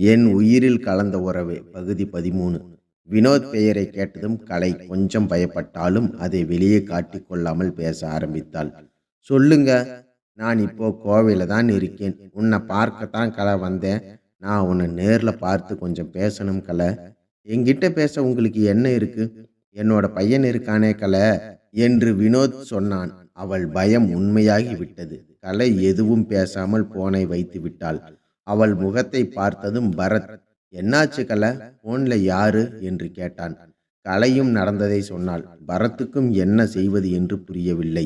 என் உயிரில் கலந்த உறவு? பகுதி பதிமூணு. வினோத் பெயரை கேட்டதும் கலை கொஞ்சம் பயப்பட்டாலும் அதை வெளியே காட்டிக் கொள்ளாமல் பேச ஆரம்பித்தாள். சொல்லுங்க நான் இப்போ கோவையில் தான் இருக்கேன். உன்னை பார்க்கத்தான் கலை வந்தேன். நான் உன்னை நேரில் பார்த்து கொஞ்சம் பேசணும் கலை. என்கிட்ட பேச உங்களுக்கு என்ன இருக்கு? என்னோட பையன் இருக்கானே கலை என்று வினோத் சொன்னான். அவள் பயம் உண்மையாகி விட்டது. கலை எதுவும் பேசாமல் போனை வைத்து விட்டாள். அவள் முகத்தை பார்த்ததும் பரத் என்னாச்சு கலை? போன்ல யாரு? என்று கேட்டான். கலையும் நடந்ததை சொன்னால் பரத்துக்கும் என்ன செய்வது என்று புரியவில்லை.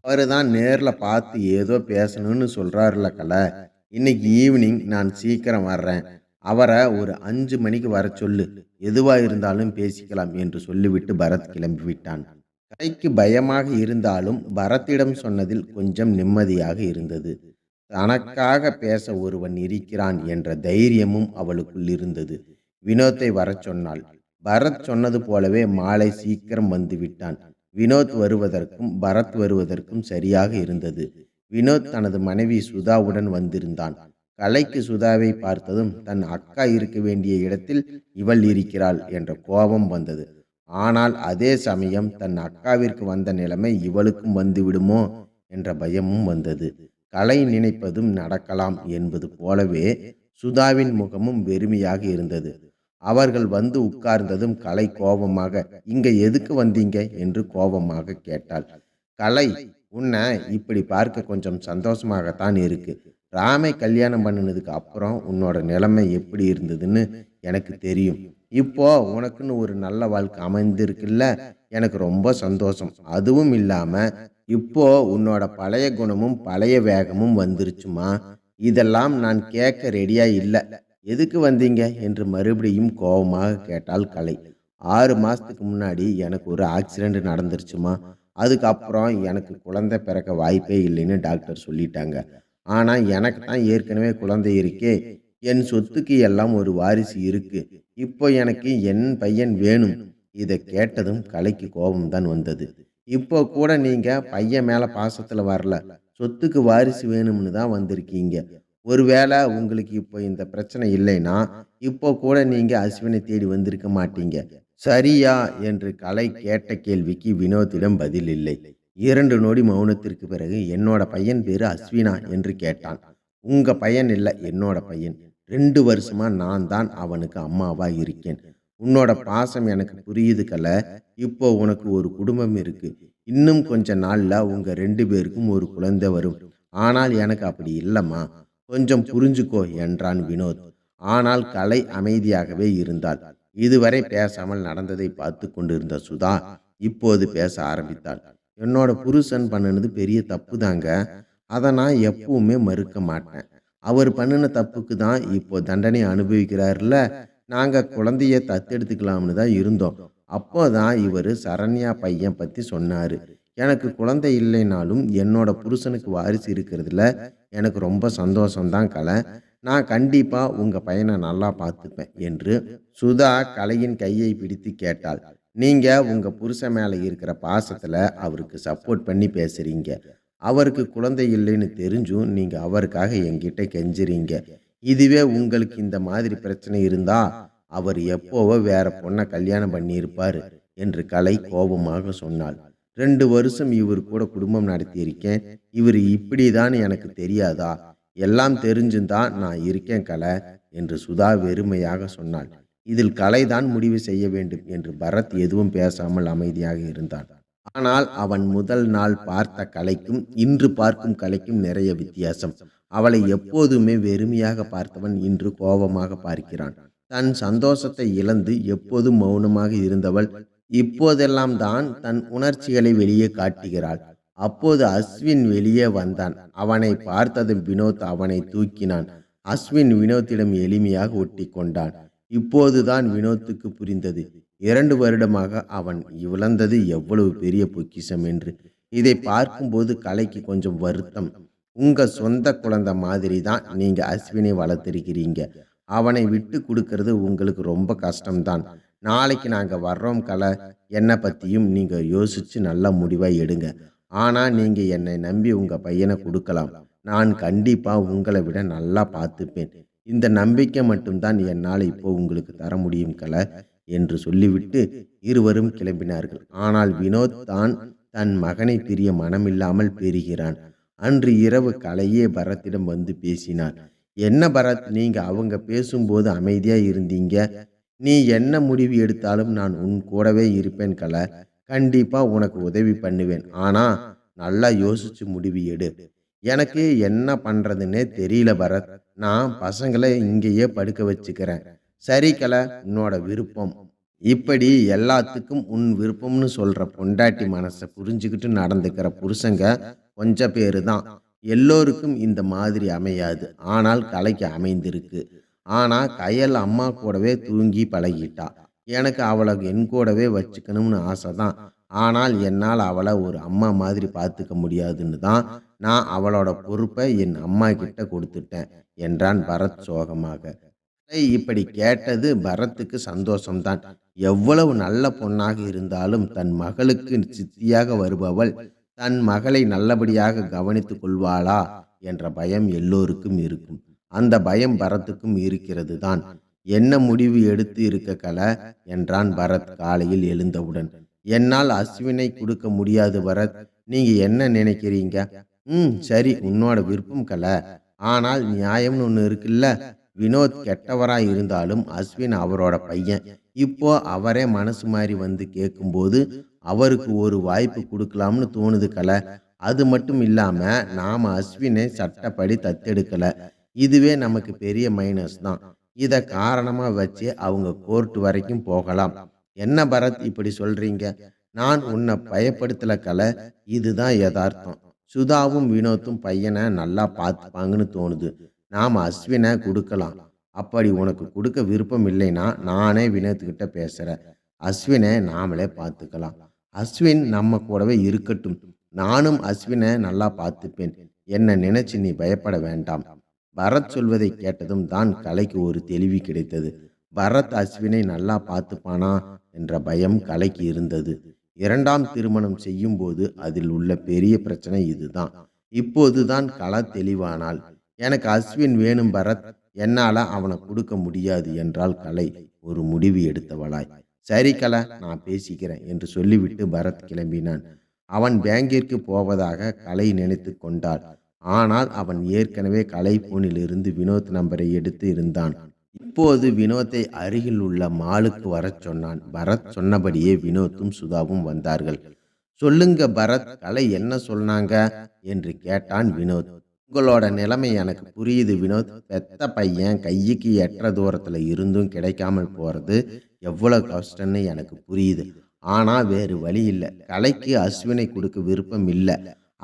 அவரு தான் நேரில் பார்த்து ஏதோ பேசணும்னு சொல்றாருல கலை. இன்னைக்கு ஈவினிங் நான் சீக்கிரம் வர்றேன். அவரை ஒரு அஞ்சு மணிக்கு வர சொல்லு. எதுவா இருந்தாலும் பேசிக்கலாம் என்று சொல்லிவிட்டு பரத் கிளம்பி விட்டான் கலைக்கு பயமாக இருந்தாலும் பரத்திடம் சொன்னதில் கொஞ்சம் நிம்மதியாக இருந்தது. தனக்காக பேச ஒருவன் இருக்கிறான் என்ற தைரியமும் அவளுக்குள் இருந்தது. வினோத்தை வரச் சொன்னாள். பரத் சொன்னது போலவே மாலை சீக்கிரம் வந்து விட்டான். வினோத் வருவதற்கும் பரத் வருவதற்கும் சரியாக இருந்தது. வினோத் தனது மனைவி சுதாவுடன் வந்திருந்தான். கலைக்கு சுதாவை பார்த்ததும் தன் அக்கா இருக்க வேண்டிய இடத்தில் இவள் இருக்கிறாள் என்ற கோபம் வந்தது. ஆனால் அதே சமயம் தன் அக்காவிற்கு வந்த நிலைமை இவளுக்கும் வந்துவிடுமோ என்ற பயமும் வந்தது. கலை நினைப்பதும் நடக்கலாம் என்பது போலவே சுதாவின் முகமும் வெறுமையாக இருந்தது. அவர்கள் வந்து உட்கார்ந்ததும் கலை கோபமாக இங்க எதுக்கு வந்தீங்க? என்று கோபமாக கேட்டாள். கலை உன்னை இப்படி பார்க்க கொஞ்சம் சந்தோஷமாகத்தான் இருக்கு. ராமை கல்யாணம் பண்ணினதுக்கு அப்புறம் உன்னோட நிலைமை எப்படி இருந்ததுன்னு எனக்கு தெரியும். இப்போ உனக்குன்னு ஒரு நல்ல வாழ்க்கை அமைந்திருக்குல்ல. எனக்கு ரொம்ப சந்தோஷம். அதுவும் இல்லாம இப்போ உன்னோட பழைய குணமும் பழைய வேகமும் வந்துருச்சுமா? இதெல்லாம் நான் கேட்க ரெடியா இல்லை. எதுக்கு வந்தீங்க? என்று மறுபடியும் கோபமாக கேட்டால் கலை. ஆறு மாதத்துக்கு முன்னாடி எனக்கு ஒரு ஆக்சிடெண்ட் நடந்துருச்சுமா? அதுக்கப்புறம் எனக்கு குழந்தை பிறக்க வாய்ப்பே இல்லைன்னு டாக்டர் சொல்லிட்டாங்க. ஆனால் எனக்கு தான் ஏற்கனவே குழந்தை இருக்கே. என் சொத்துக்கு எல்லாம் ஒரு வாரிசு இருக்கு. இப்போ எனக்கு என் பையன் வேணும். இதை கேட்டதும் கலைக்கு கோபம்தான் வந்தது. இப்போ கூட நீங்க பையன் மேல பாசத்துல வரல. சொத்துக்கு வாரிசு வேணும்னு தான் வந்திருக்கீங்க. ஒருவேளை உங்களுக்கு இப்போ இந்த பிரச்சனை இல்லைன்னா இப்போ கூட நீங்க அஸ்வினை தேடி வந்திருக்க மாட்டீங்க. சரியா? என்று கலை கேட்ட கேள்விக்கு வினோத்திடம் பதில் இல்லை. இரண்டு நொடி மௌனத்திற்கு பிறகு என்னோட பையன் பேரு அஸ்வினா என்று கேட்டான். உங்க பையன் இல்லை என்னோட பையன். ரெண்டு வருஷமா நான் தான் அவனுக்கு அம்மாவா இருக்கேன். உன்னோட பாசம் எனக்கு புரியுது கல. இப்போ உனக்கு ஒரு குடும்பம் இருக்கு. இன்னும் கொஞ்ச நாள்ல உங்க ரெண்டு பேருக்கும் ஒரு குழந்தை வரும். ஆனால் எனக்கு அப்படி இல்லைம்மா. கொஞ்சம் புரிஞ்சுக்கோ என்றான் வினோத். ஆனால் கலை அமைதியாகவே இருந்தாள். இதுவரை பேசாமல் நடந்ததை பார்த்து கொண்டிருந்த சுதா இப்போது பேச ஆரம்பித்தாள். என்னோட புருஷன் பண்ணினது பெரிய தப்பு தாங்க அதை நான் எப்பவுமே மறுக்க மாட்டேன். அவர் பண்ணின தப்புக்கு தான் இப்போ தண்டனை அனுபவிக்கிறாருல. நாங்கள் குழந்தைய தத்தெடுத்துக்கலாம்னு தான் இருந்தோம். அப்போ தான் இவர் சரண்யா பையன் பற்றி சொன்னார். எனக்கு குழந்தை இல்லைனாலும் என்னோட புருஷனுக்கு வாரிசு இருக்கிறதுல எனக்கு ரொம்ப சந்தோஷம்தான் கலை. நான் கண்டிப்பாக உங்கள் பையனை நல்லா பார்த்துப்பேன் என்று சுதா கலையின் கையை பிடித்து கேட்டாள். நீங்கள் உங்கள் புருஷன் மேலே இருக்கிற பாசத்தில் அவருக்கு சப்போர்ட் பண்ணி பேசுகிறீங்க அவருக்கு குழந்தை இல்லைன்னு தெரிஞ்சும் நீங்கள் அவருக்காக என்கிட்ட கெஞ்சுறீங்க. இதுவே உங்களுக்கு இந்த மாதிரி பிரச்சனை இருந்தா அவர் எப்போவோ வேற பொண்ணை கல்யாணம் பண்ணியிருப்பார் என்று கலை கோபமாக சொன்னாள். ரெண்டு வருஷம் இவர் கூட குடும்பம் நடத்தியிருக்கேன். இவர் இப்படிதான் எனக்கு தெரியாதா? எல்லாம் தெரிஞ்சுதான் நான் இருக்கேன் கலை என்று சுதா வெறுமையாக சொன்னாள். இதில் கலைதான் முடிவு செய்ய வேண்டும் என்று பரத் எதுவும் பேசாமல் அமைதியாக இருந்தான். ஆனால் அவன் முதல் நாள் பார்த்த கலைக்கும் இன்று பார்க்கும் கலைக்கும் நிறைய வித்தியாசம். அவளை எப்போதுமே வெறுமையாக பார்த்தவன் இன்று கோபமாக பார்க்கிறான். தன் சந்தோஷத்தை இழந்து எப்போதும் மௌனமாக இருந்தவள் இப்போதெல்லாம் தான் தன் உணர்ச்சிகளை வெளியே காட்டுகிறாள். அப்போது அஸ்வின் வெளியே வந்தான். அவனை பார்த்ததும் வினோத் அவனை தூக்கினான். அஸ்வின் வினோத்திடம் எளிமையாக ஒட்டி கொண்டான் இப்போதுதான் வினோத்துக்கு புரிந்தது. இரண்டு வருடமாக அவன் இழந்தது எவ்வளவு பெரிய பொக்கிஷம் என்று. இதை பார்க்கும்போது கலைக்கு கொஞ்சம் வருத்தம். உங்கள் சொந்த குழந்தை மாதிரி தான் நீங்கள் அஸ்வினை வளர்த்திருக்கிறீங்க. அவனை விட்டு கொடுக்கறது உங்களுக்கு ரொம்ப கஷ்டம்தான். நாளைக்கு நாங்கள் வர்றோம் கலை என்னை பற்றியும் நீங்கள் யோசித்து நல்ல முடிவாக எடுங்க. ஆனால் நீங்கள் என்னை நம்பி உங்கள் பையனை கொடுக்கலாம். நான் கண்டிப்பாக உங்களை விட நல்லா பார்த்துப்பேன். இந்த நம்பிக்கை மட்டும்தான் என்னால் இப்போ உங்களுக்கு தர முடியும் கலை என்று சொல்லிவிட்டு இருவரும் கிளம்பினார்கள். ஆனால் வினோத் தான் தன் மகனை பிரிய மனமில்லாமல் பெறுகிறான். அன்று இரவு கலையே பரத்திடம் வந்து பேசினார் என்ன பரத் நீங்க அவங்க பேசும்போது அமைதியா இருந்தீங்க? நீ என்ன முடிவு எடுத்தாலும் நான் உன் கூடவே இருப்பேன் கலை. கண்டிப்பா உனக்கு உதவி பண்ணுவேன். ஆனா நல்லா யோசிச்சு முடிவு எடு. எனக்கு என்ன பண்றதுன்னே தெரியல பரத். நான் பசங்களை இங்கேயே படுக்க வச்சுக்கிறேன். சரி கலை உன்னோட விருப்பம். இப்படி எல்லாத்துக்கும் உன் விருப்பம்னு சொல்ற பொண்டாட்டி மனசை புரிஞ்சுக்கிட்டு நடந்துக்கிற புருஷங்க கொஞ்ச பேரு தான். எல்லோருக்கும் இந்த மாதிரி அமையாது. ஆனால் கலைக்கு அமைந்திருக்கு. ஆனால் கயல் அம்மா கூடவே தூங்கி பழகிட்டா. எனக்கு அவளை என் கூடவே வச்சுக்கணும்னு ஆசை தான். ஆனால் என்னால் அவளை ஒரு அம்மா மாதிரி பார்த்துக்க முடியாதுன்னு தான் நான் அவளோட பொறுப்பை என் அம்மா கிட்ட கொடுத்துட்டேன் என்றான் பரத் சோகமாக. இப்படி கேட்டது பரத்துக்கு சந்தோஷம்தான் எவ்வளவு நல்ல பொண்ணாக இருந்தாலும் தன் மகளுக்கு சித்தியாக வருபவள் தன் மகளை நல்லபடியாக கவனித்துக் கொள்வாளா என்ற பயம் எல்லோருக்கும் இருக்கும். அந்த பயம் பரத்துக்கும் இருக்கிறது தான் என்ன முடிவு எடுத்து இருக்க கல? என்றான் பரத் காலையில் எழுந்தவுடன். என்னால் அஸ்வினை கொடுக்க முடியாது பரத். நீங்க என்ன நினைக்கிறீங்க? ம் சரி உன்னோட விருப்பம் கலை. ஆனால் நியாயம்னு ஒன்று இருக்குல்ல? வினோத் கெட்டவராய் இருந்தாலும் அஸ்வின் அவரோட பையன். இப்போ அவரே மனசு மாதிரி வந்து கேட்கும்போது அவருக்கு ஒரு வாய்ப்பு கொடுக்கலாம்னு தோணுது கலை. அது மட்டும் இல்லாம நாம அஸ்வினை சட்டப்படி தத்தெடுக்கல. இதுவே நமக்கு பெரிய மைனஸ் தான். இதை காரணமா வச்சு அவங்க கோர்ட் வரைக்கும் போகலாம். என்ன பரத் இப்படி சொல்றீங்க? நான் உன்னை பயப்படுத்தல கலை. இதுதான் யதார்த்தம். சுதாவும் வினோத்தும் பையனை நல்லா பார்த்துப்பாங்கன்னு தோணுது. நாம் அஸ்வினை கொடுக்கலாம். அப்படி உனக்கு கொடுக்க விருப்பம் இல்லைன்னா நானே வினோத்துக்கிட்ட பேசுகிறேன் அஸ்வினை நாமளே பார்த்துக்கலாம். அஸ்வின் நம்ம கூடவே இருக்கட்டும். நானும் அஸ்வினை நல்லா பார்த்துப்பேன். என்ன நினைச்சு நீ பயப்பட வேண்டாம். பரத் சொல்வதை கேட்டதும் தான் கலைக்கு ஒரு தெளிவு கிடைத்தது. பரத் அஸ்வினை நல்லா பார்த்துப்பானா என்ற பயம் கலைக்கு இருந்தது. இரண்டாம் திருமணம் செய்யும் போது அதில் உள்ள பெரிய பிரச்சனை இதுதான். இப்போதுதான் கலை தெளிவானாள். எனக்கு அஸ்வின் வேணும் பரத். என்னால் அவனை கொடுக்க முடியாது என்றால் கலை. ஒரு முடிவு எடுத்தவளாய். சரி கலை நான் பேசிக்கிறேன் என்று சொல்லிவிட்டு பரத் கிளம்பினான். அவன் பேங்கிற்கு போவதாக கலை நினைத்து கொண்டாள். ஆனால் அவன் ஏற்கனவே கலை போனிலிருந்து வினோத் நம்பரை எடுத்து இருந்தான். இப்போது வினோத்தை அருகில் உள்ள மாலுக்கு வரச் சொன்னான். பரத் சொன்னபடியே வினோத்தும் சுதாவும் வந்தார்கள். சொல்லுங்க பரத் கலை என்ன சொன்னாங்க? என்று கேட்டான் வினோத். உங்களோட நிலைமை எனக்கு புரியுது வினோத். பெத்த பையன் கைக்கு எட்டுற தூரத்தில் இருந்தும் கிடைக்காமல் போகிறது எவ்வளோ கஷ்டம்னு எனக்கு புரியுது. ஆனால் வேறு வழி இல்லை. கலைக்கு அஸ்வினை கொடுக்க விருப்பம் இல்லை.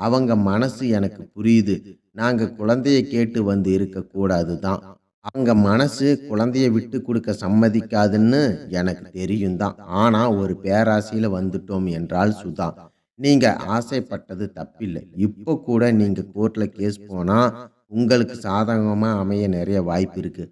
அவங்க மனசு எனக்கு புரியுது. நாங்கள் குழந்தைய கேட்டு வந்து இருக்கக்கூடாது தான். அவங்க மனசு குழந்தைய விட்டு கொடுக்க சம்மதிக்காதுன்னு எனக்கு தெரியும் தான். ஆனால் ஒரு பேராசையில் வந்துட்டோம் என்றால் சுதா நீங்கள் ஆசைப்பட்டது தப்பில்லை. இப்போ கூட நீங்கள் கோர்ட்டில் கேஸ் போனால் உங்களுக்கு சாதகமாக அமைய நிறைய வாய்ப்பு இருக்குது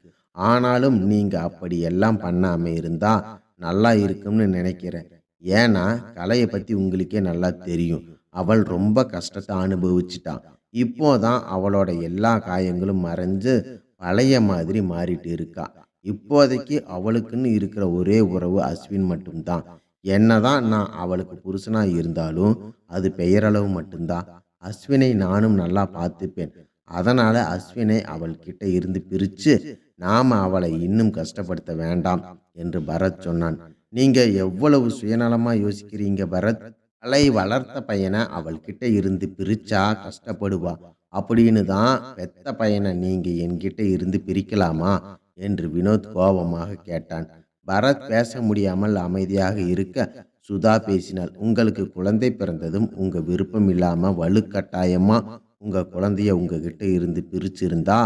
ஆனாலும் நீங்கள் அப்படி எல்லாம் பண்ணாமல் இருந்தால் நல்லா இருக்கும்னு நினைக்கிறேன். ஏன்னா கலையை பற்றி உங்களுக்கே நல்லா தெரியும். அவள் ரொம்ப கஷ்டத்தை அனுபவிச்சிட்டான் இப்போதான் அவளோட எல்லா காயங்களும் மறைஞ்சு பழைய மாதிரி மாறிட்டு இருக்கா. இப்போதைக்கு அவளுக்குன்னு இருக்கிற ஒரே உறவு அஸ்வின் மட்டும்தான். என்னதான் நான் அவளுக்கு புருஷனாக இருந்தாலும் அது பெயரளவு மட்டும்தான். அஸ்வினை நானும் நல்லா பார்த்துப்பேன். அதனால அஸ்வினை அவள் கிட்ட இருந்து பிரித்து நாம அவளை இன்னும் கஷ்டப்படுத்த வேண்டாம் என்று பரத் சொன்னான். நீங்க எவ்வளவு சுயநலமா யோசிக்கிறீங்க பரத்? அலை வளர்த்த பையனை அவள் கிட்ட இருந்து பிரிச்சா கஷ்டப்படுவா. அப்படின்னு தான் பெத்த பையனை நீங்க என்கிட்ட இருந்து பிரிக்கலாமா என்று வினோத் கோபமாக கேட்டான். பரத் பேச முடியாமல் அமைதியாக இருக்க சுதா பேசினாள். உங்களுக்கு குழந்தை பிறந்ததும் உங்க விருப்பம் இல்லாம வலுக்கட்டாயமா உங்க குழந்தைய உங்ககிட்ட இருந்து பிரிச்சிருந்தா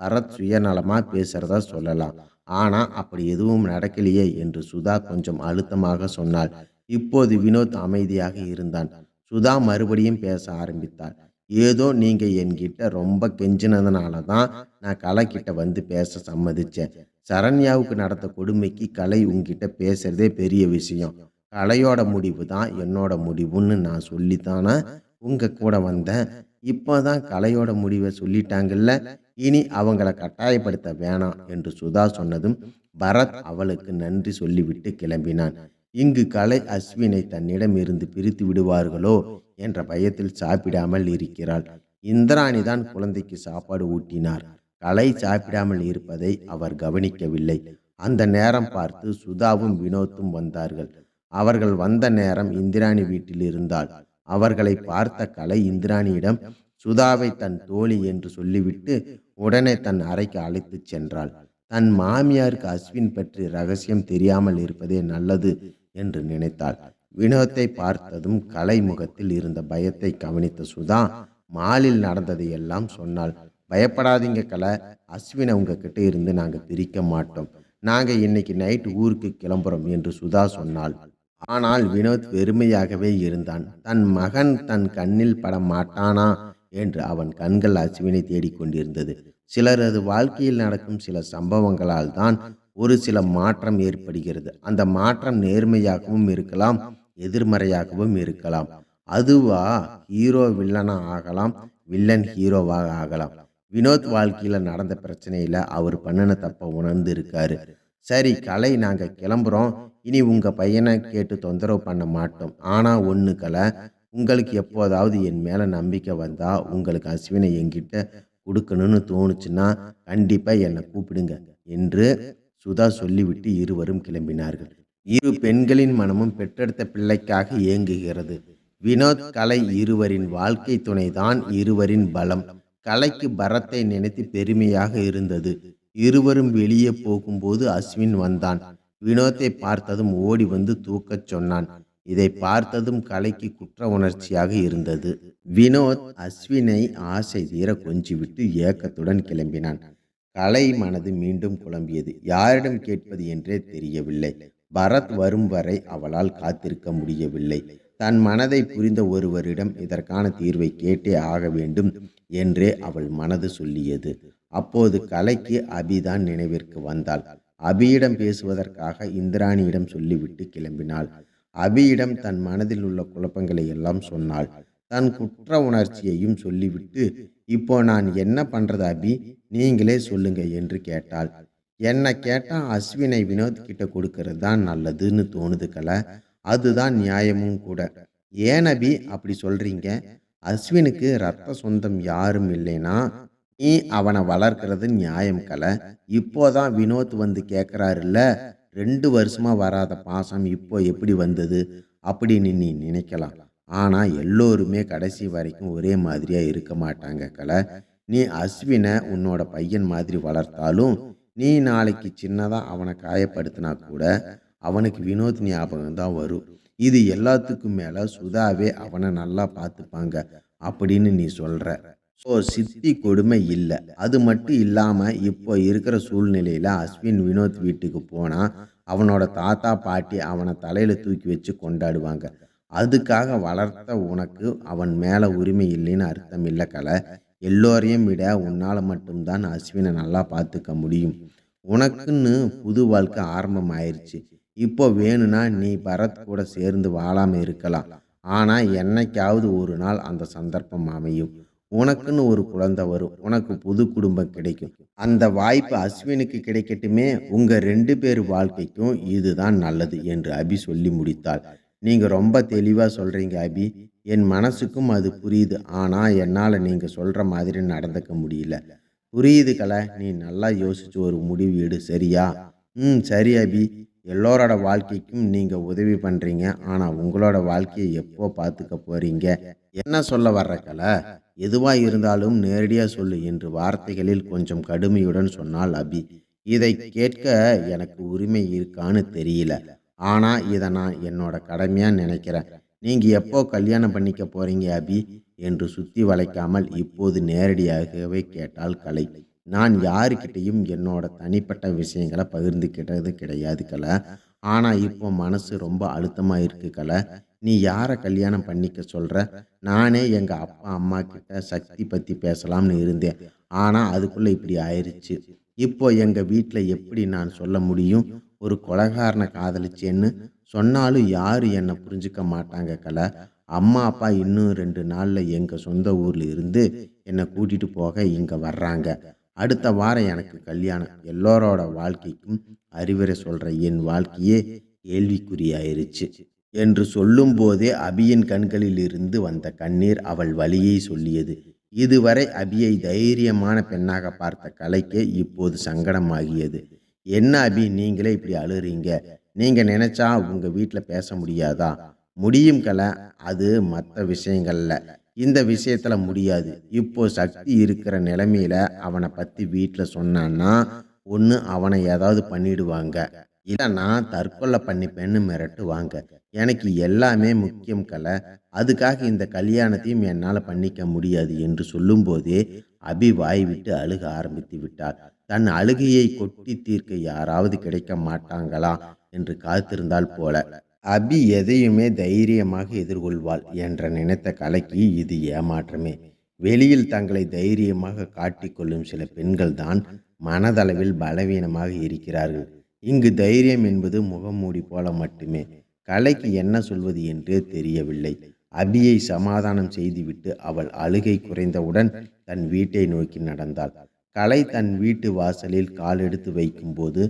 பரத் சுயநலமாக பேசுறதா சொல்லலாம். ஆனால் அப்படி எதுவும் நடக்கலையே என்று சுதா கொஞ்சம் அழுத்தமாக சொன்னாள். இப்போது வினோத் அமைதியாக இருந்தான். சுதா மறுபடியும் பேச ஆரம்பித்தாள். ஏதோ நீங்கள் என்கிட்ட ரொம்ப கெஞ்சினதுனால தான் நான் கலை வந்து பேச சம்மதித்தேன் சரண்யாவுக்கு நடந்த கொடுமைக்கு கலை உங்ககிட்ட பேசுறதே பெரிய விஷயம். கலையோட முடிவு தான் என்னோட முடிவுன்னு நான் சொல்லித்தானே உங்க கூட வந்தேன். இப்போதான் கலையோட முடிவை சொல்லிட்டாங்கல்ல. இனி அவங்கள கட்டாயப்படுத்த வேணாம் என்று சுதா சொன்னதும் பரத் அவளுக்கு நன்றி சொல்லிவிட்டு கிளம்பினான். இங்கு கலை அஸ்வினை தன்னிடம் இருந்து பிரித்து விடுவார்களோ என்ற பயத்தில் சாப்பிடாமல் இருக்கிறாள். இந்திராணி தான் குழந்தைக்கு சாப்பாடு ஊட்டினார். கலை சாப்பிடாமல் இருப்பதை அவர் கவனிக்கவில்லை. அந்த நேரம் பார்த்து சுதாவும் வினோத்தும் வந்தார்கள். அவர்கள் வந்த நேரம் இந்திராணி வீட்டில் இருந்தாள். அவர்களை பார்த்த கலை இந்திராணியிடம் சுதாவை தன் தோழி என்று சொல்லிவிட்டு உடனே தன் அறைக்கு அழைத்துச் சென்றாள். தன் மாமியாருக்கு அஸ்வின் பற்றி ரகசியம் தெரியாமல் இருப்பதே நல்லது என்று நினைத்தாள். வினோத்தை பார்த்ததும் கலை முகத்தில் இருந்த பயத்தை கவனித்த சுதா மாலில் நடந்ததை எல்லாம் சொன்னாள். பயப்படாதீங்க கலை அஸ்வினை உங்ககிட்ட இருந்து நாங்கள் பிரிக்க மாட்டோம். நாங்கள் இன்னைக்கு நைட் ஊருக்கு கிளம்புறோம் என்று சுதா சொன்னாள். ஆனால் வினோத் வெறுமையாகவே இருந்தான். தன் மகன் தன் கண்ணில் பட மாட்டானா என்று அவன் கண்கள் அசுவினை தேடிக்கொண்டிருந்தது. சிலரது வாழ்க்கையில் நடக்கும் சில சம்பவங்களால் தான் ஒரு சில மாற்றம் ஏற்படுகிறது. அந்த மாற்றம் நேர்மையாகவும் இருக்கலாம் எதிர்மறையாகவும் இருக்கலாம். அதுவா ஹீரோ வில்லனா ஆகலாம் வில்லன் ஹீரோவாக ஆகலாம். வினோத் வாழ்க்கையில் நடந்த பிரச்சனையில் அவர் பண்ணின தப்பை உணர்ந்து இருக்காரு சரி கலை நாங்கள் கிளம்புறோம். இனி உங்கள் பையனை கேட்டு தொந்தரவு பண்ண மாட்டோம். ஆனால் ஒன்று கலை உங்களுக்கு எப்போதாவது என் மேலே நம்பிக்கை வந்தால் உங்களுக்கு அஸ்வினை என்கிட்ட கொடுக்கணும்னு தோணுச்சுன்னா கண்டிப்பாக என்னை கூப்பிடுங்க என்று சுதா சொல்லிவிட்டு இருவரும் கிளம்பினார்கள். இரு பெண்களின் மனமும் பெற்றெடுத்த பிள்ளைக்காக இயங்குகிறது. வினோத் கலை இருவரின் வாழ்க்கை துணைதான் இருவரின் பலம். கலைக்கு பரத்தை நினைத்து பெருமையாக இருந்தது. இருவரும் வெளியே போகும்போது அஸ்வின் வந்தான். வினோத்தை பார்த்ததும் ஓடி வந்து தூக்கச் சொன்னான். இதை பார்த்ததும் கலைக்கு குற்ற உணர்ச்சியாக இருந்தது. வினோத் அஸ்வினை ஆசை தீர கொஞ்சிவிட்டு ஏக்கத்துடன் கிளம்பினான். கலை மனது மீண்டும் குழம்பியது. யாரிடம் கேட்பது என்றே தெரியவில்லை. பரத் வரும் வரை அவளால் காத்திருக்க முடியவில்லை. தன் மனதை புரிந்த ஒருவரிடம் இதற்கான தீர்வை கேட்டே ஆக வேண்டும் என்றே அவள் மனது சொல்லியது. அப்போது கலைக்கு அபிதான் நினைவிற்கு வந்தாள். அபியிடம் பேசுவதற்காக இந்திராணியிடம் சொல்லிவிட்டு கிளம்பினாள். அபியிடம் தன் மனதில் உள்ள குழப்பங்களை எல்லாம் சொன்னாள். தன் குற்ற உணர்ச்சியையும் சொல்லிவிட்டு இப்போ நான் என்ன பண்றது அபி? நீங்களே சொல்லுங்க என்று கேட்டாள். என்னை கேட்டால் அஸ்வினை வினோத் கிட்ட கொடுக்கறது தான் நல்லதுன்னு தோணுது கலை. அதுதான் நியாயமும் கூட. ஏன் அபி அப்படி சொல்றீங்க? அஸ்வினுக்கு ரத்த சொந்தம் யாரும் இல்லைன்னா நீ அவனை வளர்க்கறது நியாயம் கலை. இப்போதான் வினோத் வந்து கேட்குறாருல்ல ரெண்டு வருஷமா வராத பாசம் இப்போ எப்படி வந்தது? அப்படின்னு நீ நினைக்கலாம். ஆனால் எல்லோருமே கடைசி வரைக்கும் ஒரே மாதிரியாக இருக்க மாட்டாங்க கலை. நீ அஸ்வினை உன்னோட பையன் மாதிரி வளர்த்தாலும் நீ நாளைக்கு சின்னதாக அவனை காயப்படுத்தினா கூட அவனுக்கு வினோத் ஞாபகம் தான் வரும். இது எல்லாத்துக்கும் மேலே சுதாவே அவனை நல்லா பார்த்துப்பாங்க அப்படின்னு நீ சொல்கிற ஸோ சித்தி கொடுமை இல்லை. அது மட்டும் இல்லாமல் இப்போ இருக்கிற சூழ்நிலையில் அஸ்வின் வினோத் வீட்டுக்கு போனால் அவனோட தாத்தா பாட்டி அவனை தலையில் தூக்கி வச்சு கொண்டாடுவாங்க. அதுக்காக வளர்த்த உனக்கு அவன் மேலே உரிமை இல்லைன்னு அர்த்தம் இல்லை கலை. எல்லோரையும் விட உன்னால் மட்டும்தான் அஸ்வினை நல்லா பார்த்துக்க முடியும். உனக்குன்னு புது வாழ்க்கை ஆரம்பம் ஆயிடுச்சு இப்போ வேணும்னா நீ பரத் கூட சேர்ந்து வாழாமல் இருக்கலாம். ஆனால் என்னைக்காவது ஒரு நாள் அந்த சந்தர்ப்பம் அமையும். உனக்குன்னு ஒரு குழந்தை வரும். உனக்கு புது குடும்பம் கிடைக்கும். அந்த வாய்ப்பு அஸ்வினுக்கு கிடைக்கட்டுமே. உங்கள் ரெண்டு பேர் வாழ்க்கைக்கும் இதுதான் நல்லது என்று அபி சொல்லி முடித்தாள். நீங்கள் ரொம்ப தெளிவாக சொல்கிறீங்க அபி. என் மனசுக்கும் அது புரியுது. ஆனால் என்னால் நீங்கள் சொல்கிற மாதிரி நடந்துக்க முடியல. புரியுது கலை. நீ நல்லா யோசிச்சு ஒரு முடிவு எடு. சரியா? ம் சரி அபி. எல்லோரோட வாழ்க்கைக்கும் நீங்கள் உதவி பண்ணுறீங்க ஆனால் உங்களோட வாழ்க்கையை எப்போ பார்த்துக்க போகிறீங்க என்ன சொல்ல வர்ற கலை? எதுவாக இருந்தாலும் நேரடியாக சொல்லு என்று வார்த்தைகளில் கொஞ்சம் கடுமையுடன் சொன்னால் அபி. இதை கேட்க எனக்கு உரிமை இருக்கான்னு தெரியல. ஆனால் இதை நான் என்னோட கடமையாக நினைக்கிறேன். நீங்கள் எப்போ கல்யாணம் பண்ணிக்க போகிறீங்க அபி? என்று சுற்றி வளைக்காமல் இப்போது நேரடியாகவே கேட்டால் கலை. நான் யாருக்கிட்டையும் என்னோட தனிப்பட்ட விஷயங்களை பகிர்ந்துக்கிட்டது கிடையாது கலை. ஆனால் இப்போ மனசு ரொம்ப அழுத்தமாக இருக்கு கலை. நீ யாரை கல்யாணம் பண்ணிக்க சொல்கிற நானே எங்கள் அப்பா அம்மா கிட்ட சக்தி பற்றி பேசலாம்னு இருந்தேன். ஆனால் அதுக்குள்ளே இப்படி ஆயிடுச்சு இப்போ எங்கள் வீட்டில் எப்படி நான் சொல்ல முடியும்? ஒரு கொலகாரனை காதலிச்சேன்னு சொன்னாலும் யாரும் என்னை புரிஞ்சுக்க மாட்டாங்க கலை. அம்மா அப்பா இன்னும் ரெண்டு நாளில் எங்கள் சொந்த ஊரில் இருந்து என்னை கூட்டிகிட்டு போக இங்கே வர்றாங்க. அடுத்த வாரம் எனக்கு கல்யாணம். எல்லோரோட வாழ்க்கைக்கும் அறிவுரை சொல்கிற என் வாழ்க்கையே கேள்விக்குறியாயிருச்சு. என்று சொல்லும்போதே அபியின் கண்களில் இருந்து வந்த கண்ணீர் அவள் வழியை சொல்லியது. இதுவரை அபியை தைரியமான பெண்ணாக பார்த்த கலைக்கே இப்போது சங்கடமாகியது. என்ன அபி நீங்களே இப்படி அழுறீங்க? நீங்கள் நினச்சா உங்கள் வீட்டில் பேச முடியாதா? முடியும் கலை அது மற்ற விஷயங்கள்ல. இந்த விஷயத்தில் முடியாது. இப்போ சக்தி இருக்கிற நிலைமையில அவனை பற்றி வீட்டில் சொன்னான்னா ஒன்று அவனை ஏதாவது பண்ணிடுவாங்க. இல்லைன்னா தற்கொலை பண்ணிப்பேன்னு மிரட்டுவாங்க. எனக்கு எல்லாமே முக்கியம் கலை. அதுக்காக இந்த கல்யாணத்தையும் என்னால் பண்ணிக்க முடியாது என்று சொல்லும்போதே அபி வாய் விட்டு அழுக ஆரம்பித்து விட்டாள். தன் அழுகையை கொட்டி தீர்க்க யாராவது கிடைக்க மாட்டாங்களா என்று காத்திருந்தால் போல. அபி எதையுமே தைரியமாக எதிர்கொள்வாள் என்ற நினைத்த கலைக்கு இது ஏமாற்றமே. வெளியில் தங்களை தைரியமாக காட்டிக்கொள்ளும் சில பெண்கள் தான் மனதளவில் பலவீனமாக இருக்கிறார்கள். இங்கு தைரியம் என்பது முகமூடி போல மட்டுமே. கலைக்கு என்ன சொல்வது என்றே தெரியவில்லை. அபியை சமாதானம் செய்துவிட்டு அவள் அழுகை குறைந்தவுடன் தன் வீட்டை நோக்கி நடந்தாள். கலை தன் வீட்டு வாசலில் கால் எடுத்து வைக்கும்போது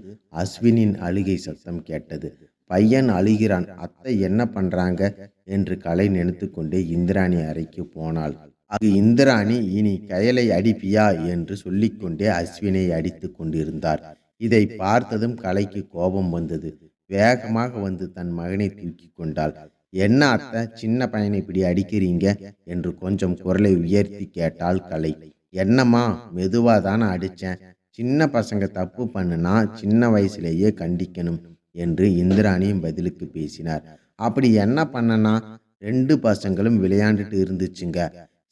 அஸ்வினின் அழுகை சத்தம் கேட்டது. பையன் அழுகிறான். அத்தை என்ன பண்றாங்க? என்று கலை நினைத்து கொண்டே இந்திராணி அறைக்கு போனாள். அது இந்திராணி இனி கயலை அடிப்பியா என்று சொல்லிக்கொண்டே அஸ்வினை அடித்து கொண்டிருந்தார். இதை பார்த்ததும் கலைக்கு கோபம் வந்தது. வேகமாக வந்து தன் மகனை தூக்கி கொண்டாள். என்ன அத்தை சின்ன பையனை இப்படி அடிக்கிறீங்க? என்று கொஞ்சம் குரலை உயர்த்தி கேட்டாள் கலை. என்னம்மா மெதுவாக தானே அடித்தேன் சின்ன பசங்க தப்பு பண்ணுனா சின்ன வயசுலேயே கண்டிக்கணும். என்று இந்திராணியும் பதிலுக்கு பேசினார். அப்படி என்ன பண்ணனா? ரெண்டு பசங்களும் விளையாண்டுட்டு இருந்துச்சுங்க.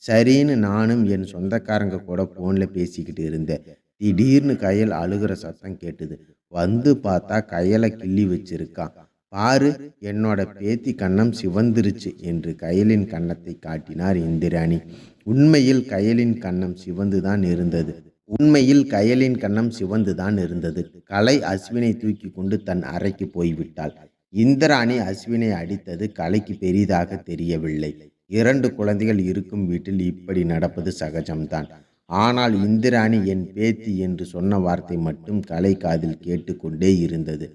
சரின்னு நானும் என் சொந்தக்காரங்க கூட ஃபோனில் பேசிக்கிட்டு இருந்தேன். திடீர்னு கையல் அழுகிற சத்தம் கேட்டுது. வந்து பார்த்தா கையலை கிள்ளி வச்சிருக்கான். பாரு என்னோட பேத்தி கண்ணம் சிவந்துருச்சு என்று கயலின் கன்னத்தை காட்டினார் இந்திராணி. உண்மையில் கயலின் கண்ணம் சிவந்துதான் இருந்தது. உண்மையில் கயலின் கண்ணம் சிவந்துதான் இருந்தது. கலை அஸ்வினை தூக்கி கொண்டு தன் அறைக்கு போய்விட்டாள். இந்திராணி அஸ்வினை அடித்தது கலைக்கு பெரிதாக தெரியவில்லை. இரண்டு குழந்தைகள் இருக்கும் வீட்டில் இப்படி நடப்பது சகஜம்தான். ஆனால் இந்திராணி என் பேத்தி என்று சொன்ன வார்த்தை மட்டும் கலை காதில் கேட்டுக்கொண்டே இருந்தது.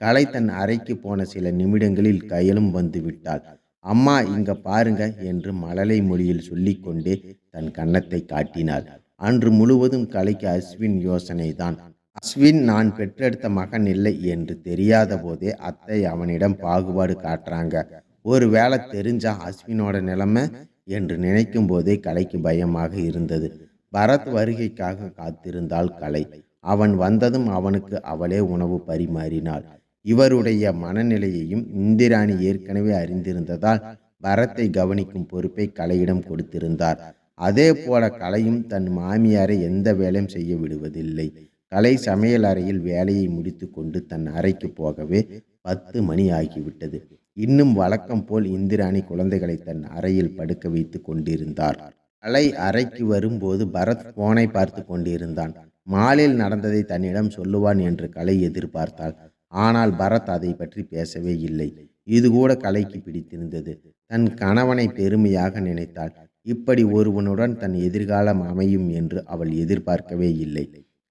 கலை தன் அறைக்கு போன சில நிமிடங்களில் கையலும் வந்து விட்டாள். அம்மா இங்க பாருங்க என்று மழலை மொழியில் சொல்லிக்கொண்டே தன் கன்னத்தை காட்டினாள். அன்று முழுவதும் கலைக்கு அஸ்வின் யோசனை தான் அஸ்வின் நான் பெற்றெடுத்த மகன் இல்லை என்று தெரியாத போதே அத்தை அவனிடம் பாகுபாடு காட்டுறாங்க. ஒரு வேளை தெரிஞ்சா அஸ்வினோட நிலைமை என்று நினைக்கும் போதே கலைக்கு பயமாக இருந்தது. பரத் வருகைக்காக காத்திருந்தாள் கலை. அவன் வந்ததும் அவனுக்கு அவளே உணவு பரிமாறினாள். இவருடைய மனநிலையையும் இந்திராணி ஏற்கனவே அறிந்திருந்ததால் பரத்தை கவனிக்கும் பொறுப்பை கலையிடம் கொடுத்திருந்தார். அதே போல கலையும் தன் மாமியாரை எந்த வேலையும் செய்ய விடுவதில்லை. கலை சமையல் அறையில் வேலையை முடித்து கொண்டு தன் அறைக்கு போகவே பத்து மணி ஆகிவிட்டது. இன்னும் வழக்கம் போல் இந்திராணி குழந்தைகளை தன் அறையில் படுக்க வைத்து கொண்டிருந்தார். கலை அறைக்கு வரும்போது பரத் போனை பார்த்து கொண்டிருந்தான். மாலில் நடந்ததை தன்னிடம் சொல்லுவான் என்று கலை எதிர்பார்த்தாள். ஆனால் பரத் அதை பற்றி பேசவே இல்லை. இது கூட கலைக்கு பிடித்திருந்தது. தன் கணவனை பெருமையாக நினைத்தாள். இப்படி ஒருவனுடன் தன் எதிர்காலம் அமையும் என்று அவள் எதிர்பார்க்கவே இல்லை.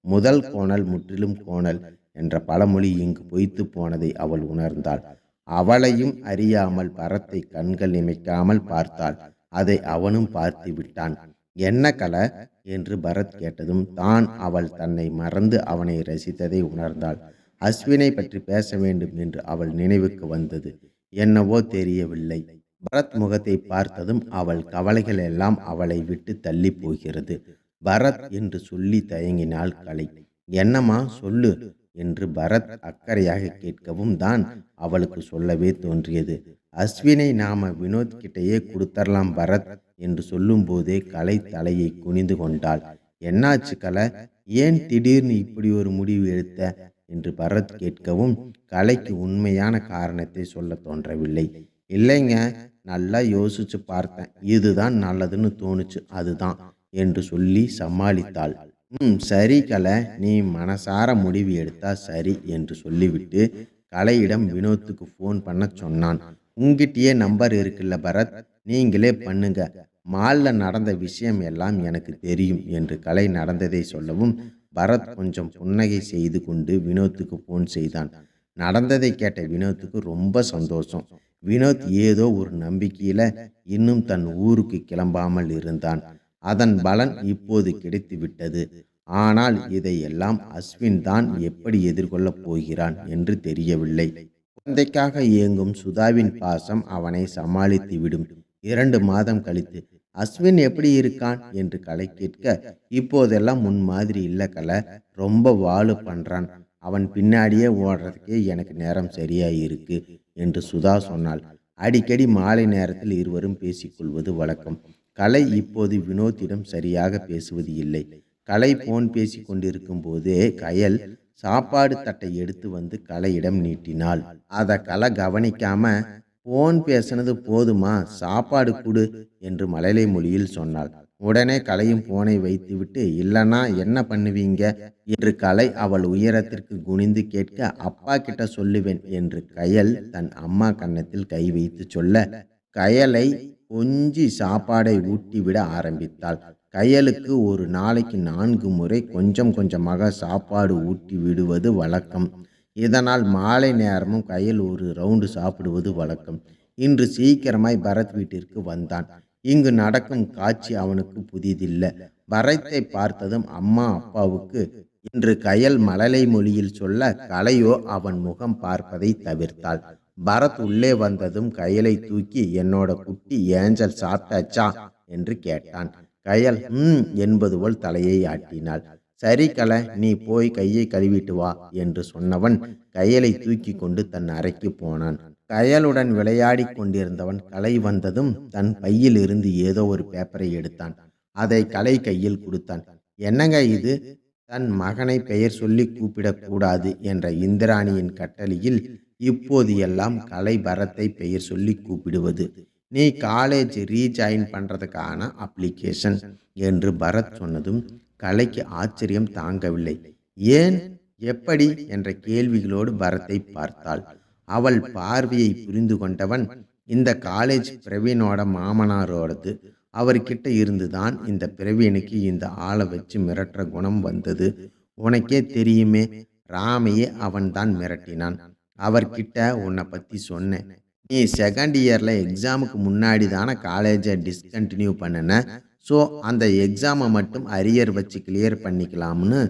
முதல் கோணல் முற்றிலும் கோணல் என்ற பழமொழி இங்கு பொய்த்து போனதை அவள் உணர்ந்தாள். அவளையும் அறியாமல் பரத்தை கண்கள் நிமைக்காமல் பார்த்தாள். அதை அவனும் பார்த்து விட்டான். என்ன கல என்று பரத் கேட்டதும் தான் அவள் தன்னை மறந்து அவனை ரசித்ததை உணர்ந்தாள். அஸ்வினை பற்றி பேச வேண்டும் என்று அவள் நினைவுக்கு வந்தது. என்னவோ தெரியவில்லை. பரத் முகத்தை பார்த்ததும் அவள் கவலைகள் எல்லாம் அவளை விட்டு தள்ளி போகிறது. பரத் என்று சொல்லி தயங்கினாள் கலை. என்னம்மா சொல்லு என்று பரத் அக்கறையாக கேட்கவும் தான் அவளுக்கு சொல்லவே தோன்றியது. அஸ்வினை நாம வினோத் கிட்டேயே கொடுத்தரலாம் பரத் என்று சொல்லும்போதே கலை தலையை குனிந்து கொண்டாள். என்னாச்சு கலை? ஏன் திடீர்னு இப்படி ஒரு முடிவு எடுத்த? என்று பரத் கேட்கவும் கலைக்கு உண்மையான காரணத்தை சொல்ல தோன்றவில்லை. இல்லைங்க நல்லா யோசிச்சு பார்த்தேன். இதுதான் நல்லதுன்னு தோணுச்சு. அதுதான் என்று சொல்லி சமாளித்தாள். ம் சரி கலை. நீ மனசார முடிவு எடுத்தா சரி என்று சொல்லிவிட்டு கலையிடம் வினோத்துக்கு ஃபோன் பண்ண சொன்னான். உங்ககிட்டயே நம்பர் இருக்குல்ல பரத். நீங்களே பண்ணுங்க. மாலில் நடந்த விஷயம் எல்லாம் எனக்கு தெரியும் என்று கலை நடந்ததை சொல்லவும் பரத் கொஞ்சம் புன்னகை செய்து கொண்டு வினோத்துக்கு ஃபோன் செய்தான். நடந்ததை கேட்ட வினோத்துக்கு ரொம்ப சந்தோஷம். வினோத் ஏதோ ஒரு நம்பிக்கையில இன்னும் தன் ஊருக்கு கிளம்பாமல் இருந்தான். அதன் பலன் இப்போது கிடைத்து விட்டது ஆனால் இதையெல்லாம் அஸ்வின் தான் எப்படி எதிர்கொள்ளப் போகிறான் என்று தெரியவில்லை. குழந்தைக்காக இயங்கும் சுதாவின் பாசம் அவனை சமாளித்து விடும். இரண்டு மாதம் கழித்து அஸ்வின் எப்படி இருக்கான்? என்று கலை கேட்க இப்போதெல்லாம் முன் மாதிரி இல்லை கலை ரொம்ப வாழு பண்றான். அவன் பின்னாடியே ஓடுறதுக்கே எனக்கு நேரம் சரியாக இருக்கு என்று சுதா சொன்னாள். அடிக்கடி மாலை நேரத்தில் இருவரும் பேசிக்கொள்வது வழக்கம். கலை இப்போது வினோத்திடம் சரியாக பேசுவது இல்லை. கலை போன் பேசி கொண்டிருக்கும் போதே கயல் சாப்பாடு தட்டை எடுத்து வந்து கலையிடம் நீட்டினாள். அதை கலை கவனிக்காம போன் பேசுனது போதுமா? சாப்பாடு கொடு என்று மழலை மொழியில் சொன்னாள். உடனே கலையும் போனை வைத்துவிட்டு இல்லைன்னா என்ன பண்ணுவீங்க? என்று கலை அவள் உயரத்திற்கு குனிந்து கேட்க அப்பா கிட்ட சொல்லுவேன் என்று கயல் தன் அம்மா கன்னத்தில் கை வைத்து சொல்ல கயலை கொஞ்சி சாப்பாடை ஊட்டிவிட ஆரம்பித்தாள். கயலுக்கு ஒரு நாளைக்கு நான்கு முறை கொஞ்சம் கொஞ்சமாக சாப்பாடு ஊட்டி விடுவது வழக்கம். இதனால் மாலை நேரமும் கயல் ஒரு ரவுண்டு சாப்பிடுவது வழக்கம். இன்று சீக்கிரமாய் பரத் வீட்டிற்கு வந்தான். இங்கு நடக்கும் காட்சி அவனுக்கு புதிதில்லை. பரத்தை பார்த்ததும் அம்மா அப்பாவுக்கு இன்று கயல் மழலை மொழியில் சொல்ல கலையோ அவன் முகம் பார்ப்பதை தவிர்த்தாள். பரத் உள்ளே வந்ததும் கயலை தூக்கி என்னோட குட்டி ஏஞ்சல் சாப்பிட்டாச்சா? என்று கேட்டான். கயல் ம் என்பது போல் தலையை ஆட்டினாள். சரி கலை நீ போய் கையை கழுவிட்டு வா என்று சொன்னவன் கையலை தூக்கி கொண்டு தன் அறைக்கு போனான். கயலுடன் விளையாடி கொண்டிருந்தவன் கலை வந்ததும் தன் பையில் இருந்து ஏதோ ஒரு பேப்பரை எடுத்தான். அதை கலை கையில் கொடுத்தான். என்னங்க இது? தன் மகனை பெயர் சொல்லி கூப்பிடக்கூடாது என்ற இந்திராணியின் கட்டளையில் இப்போது எல்லாம் கலை பரத்தை பெயர் சொல்லி கூப்பிடுவது. நீ காலேஜ் ரீஜாயின் பண்ணுறதுக்கான அப்ளிகேஷன் என்று பரத் சொன்னதும் கலைக்கு ஆச்சரியம் தாங்கவில்லை. ஏன்? எப்படி? என்ற கேள்விகளோடு பரத்தை பார்த்தாள். அவள் பார்வையை புரிந்து கொண்டவன் இந்த காலேஜ் பிரவீனோட மாமனாரோடது. அவர்கிட்ட இருந்து தான் இந்த பிரவீனுக்கு இந்த ஆளை வச்சு மிரட்டுற குணம் வந்தது. உனக்கே தெரியுமே ராமையே அவன் தான் மிரட்டினான். அவர்கிட்ட உன்னை பற்றி சொன்னேன். நீ செகண்ட் இயரில் எக்ஸாமுக்கு முன்னாடி தானே காலேஜை டிஸ்கண்டினியூ பண்ணின? ஸோ அந்த எக்ஸாமை மட்டும் அரியர் வச்சு கிளியர் பண்ணிக்கலாம்னு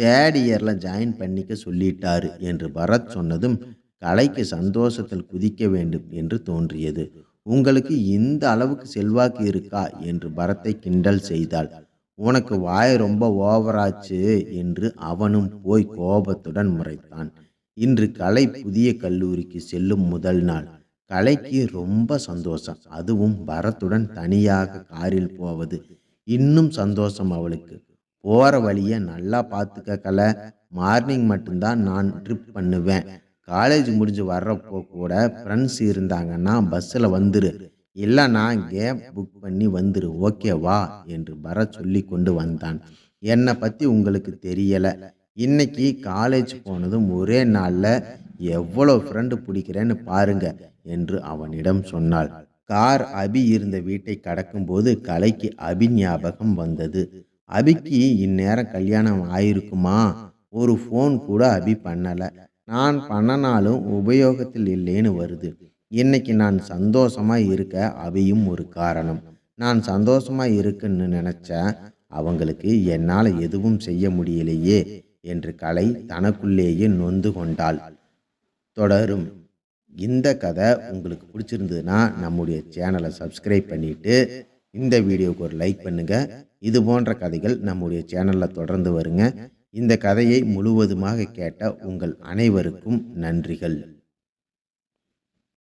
தேர்ட் இயரில் ஜாயின் பண்ணிக்க சொல்லிட்டாரு என்று பரத் சொன்னதும் கலைக்கு சந்தோஷத்தில் குதிக்க வேண்டும் என்று தோன்றியது. உங்களுக்கு இந்த அளவுக்கு செல்வாக்கு இருக்கா? என்று பரத்தை கிண்டல் செய்தாள். உனக்கு வாய் ரொம்ப ஓவராச்சு என்று அவனும் போய் கோபத்துடன் முறைத்தான். இன்று கலை புதிய கல்லூரிக்கு செல்லும் முதல் நாள். கலைக்கு ரொம்ப சந்தோஷம். அதுவும் பரத்துடன் தனியாக காரில் போவது. இன்னும் சந்தோஷம் அவளுக்கு. போகிற வழியை நல்லா பார்த்துக்க கலை. மார்னிங் மட்டும்தான் நான் ட்ரிப் பண்ணுவேன். காலேஜ் முடிஞ்சு வர்றப்போ கூட ஃப்ரெண்ட்ஸ் இருந்தாங்கன்னா பஸ்ஸில் வந்துரு. இல்லைனா கேப் புக் பண்ணி வந்துரு. ஓகேவா என்று பரத் சொல்லி கொண்டு வந்தான். என்னை பற்றி உங்களுக்கு தெரியலை. இன்னைக்கு காலேஜ் போனதும் ஒரே நாளில் எவ்வளோ ஃப்ரெண்டு பிடிக்கிறேன்னு பாருங்க என்று அவனிடம் சொன்னாள். கார் அபி இருந்த வீட்டை கடக்கும்போது கலைக்கு அபி ஞாபகம் வந்தது. அபிக்கு இந்நேரம் கல்யாணம் ஆயிருக்குமா? ஒரு ஃபோன் கூட அபி பண்ணலை. நான் பண்ணனாலும் உபயோகத்தில் இல்லைன்னு வருது. இன்னைக்கு நான் சந்தோஷமாக இருக்க அவையும் ஒரு காரணம். நான் சந்தோஷமாக இருக்குன்னு நினச்சேன் அவங்களுக்கு என்னால் எதுவும் செய்ய முடியலையே என்று கலை தனக்குள்ளேயே நொந்து கொண்டாள். தொடரும். இந்த கதை உங்களுக்கு பிடிச்சிருந்ததுன்னா நம்முடைய சேனலை சப்ஸ்கிரைப் பண்ணிவிட்டு இந்த வீடியோவுக்கு ஒரு லைக் பண்ணுங்கள் இது போன்ற கதைகள் நம்முடைய சேனலில் தொடர்ந்து வருங்க. இந்த கதையை முழுவதுமாக கேட்ட உங்கள் அனைவருக்கும் நன்றிகள்.